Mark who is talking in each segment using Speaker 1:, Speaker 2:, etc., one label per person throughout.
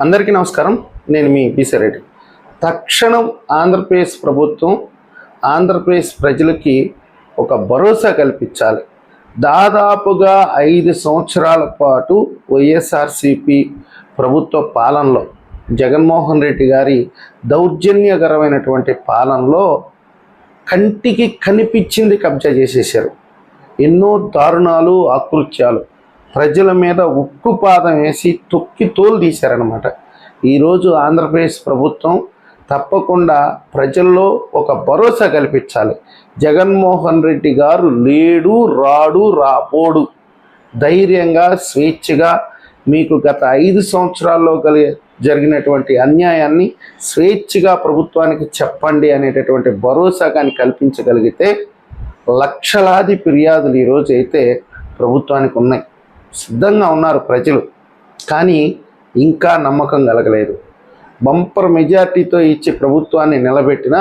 Speaker 1: అందరికీ నమస్కారం. నేను మీ రెడ్డి. తక్షణం ఆంధ్రప్రదేశ్ ప్రభుత్వం ఆంధ్రప్రదేశ్ ప్రజలకి ఒక భరోసా కల్పించాలి. దాదాపుగా ఐదు సంవత్సరాల పాటు వైఎస్ఆర్సిపి ప్రభుత్వ పాలనలో జగన్మోహన్ రెడ్డి గారి దౌర్జన్యకరమైనటువంటి పాలనలో కంటికి కనిపించింది కబ్జా చేసేసారు ఎన్నో దారుణాలు ఆకృత్యాలు. ప్రజల మీద ఉక్కుపాదం వేసి తొక్కి తోలు తీశారనమాట ఈరోజు ఆంధ్రప్రదేశ్ ప్రభుత్వం తప్పకుండా ప్రజల్లో ఒక భరోసా కల్పించాలి. జగన్మోహన్ రెడ్డి గారు లేడు రాడు రాపోడు ధైర్యంగా స్వేచ్ఛగా మీకు గత ఐదు సంవత్సరాల్లో కలిగే జరిగినటువంటి అన్యాయాన్ని స్వేచ్ఛగా ప్రభుత్వానికి చెప్పండి అనేటటువంటి భరోసా కానీ కల్పించగలిగితే లక్షలాది ఫిర్యాదులు ఈరోజు అయితే ప్రభుత్వానికి ఉన్నాయి. సిద్ధంగా ఉన్నారు ప్రజలు. కానీ ఇంకా నమ్మకం కలగలేదు. బంపర్ మెజార్టీతో ఇచ్చి ప్రభుత్వాన్ని నిలబెట్టిన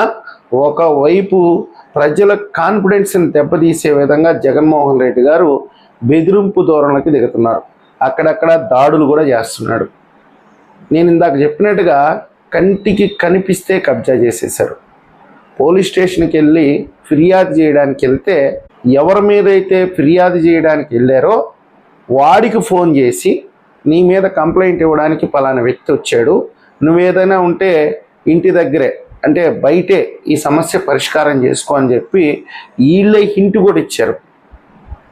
Speaker 1: ఒకవైపు ప్రజల కాన్ఫిడెన్స్ని దెబ్బతీసే విధంగా జగన్మోహన్ రెడ్డి గారు బెదిరింపు ధోరణికి దిగుతున్నారు. అక్కడక్కడ దాడులు కూడా చేస్తున్నాడు. నేను ఇందాక చెప్పినట్టుగా కంటికి కనిపిస్తే కబ్జా చేసేశారు. పోలీస్ స్టేషన్కి వెళ్ళి ఫిర్యాదు చేయడానికి వెళ్తే ఎవరి మీదైతే ఫిర్యాదు చేయడానికి వెళ్ళారో వాడికి ఫోన్ చేసి నీ మీద కంప్లైంట్ ఇవ్వడానికి పలానా వ్యక్తి వచ్చాడు. నువ్వేదైనా ఉంటే ఇంటి దగ్గరే అంటే బయటే ఈ సమస్య పరిష్కారం చేసుకో అని చెప్పి వీళ్ళే హింట్ కూడా ఇచ్చారు.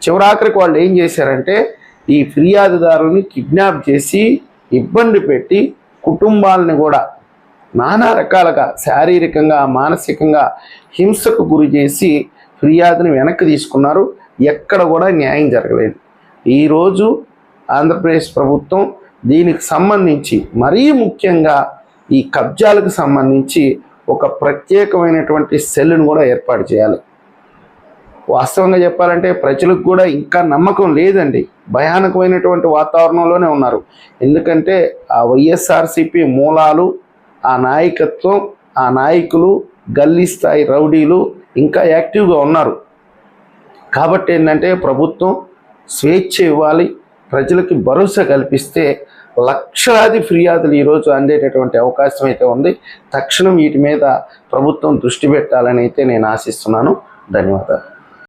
Speaker 1: చివరాఖరికి వాళ్ళు ఏం చేశారంటే ఈ ఫిర్యాదుదారుని కిడ్నాప్ చేసి ఇబ్బంది పెట్టి కుటుంబాలని కూడా నానా రకాలుగా శారీరకంగా మానసికంగా హింసకు గురి చేసి ఫిర్యాదుని వెనక్కి తీసుకున్నారు. ఎక్కడ కూడా న్యాయం జరగలేదు. ఈరోజు ఆంధ్రప్రదేశ్ ప్రభుత్వం దీనికి సంబంధించి మరీ ముఖ్యంగా ఈ కబ్జాలకు సంబంధించి ఒక ప్రత్యేకమైనటువంటి సెల్ను కూడా ఏర్పాటు చేయాలి. వాస్తవంగా చెప్పాలంటే ప్రజలకు కూడా ఇంకా నమ్మకం లేదండి. భయానకమైనటువంటి వాతావరణంలోనే ఉన్నారు. ఎందుకంటే ఆ వైఎస్ఆర్సిపి మూలాలు ఆ నాయకత్వం ఆ నాయకులు గల్లీ స్థాయి రౌడీలు ఇంకా యాక్టివ్గా ఉన్నారు. కాబట్టి ఏంటంటే ప్రభుత్వం స్వేచ్ఛ ఇవ్వాలి. ప్రజలకి భరోసా కల్పిస్తే లక్షలాది ఫిర్యాదులు ఈరోజు అందేటటువంటి అవకాశం అయితే ఉంది. తక్షణం వీటి మీద ప్రభుత్వం దృష్టి పెట్టాలని అయితే నేను ఆశిస్తున్నాను. ధన్యవాదాలు.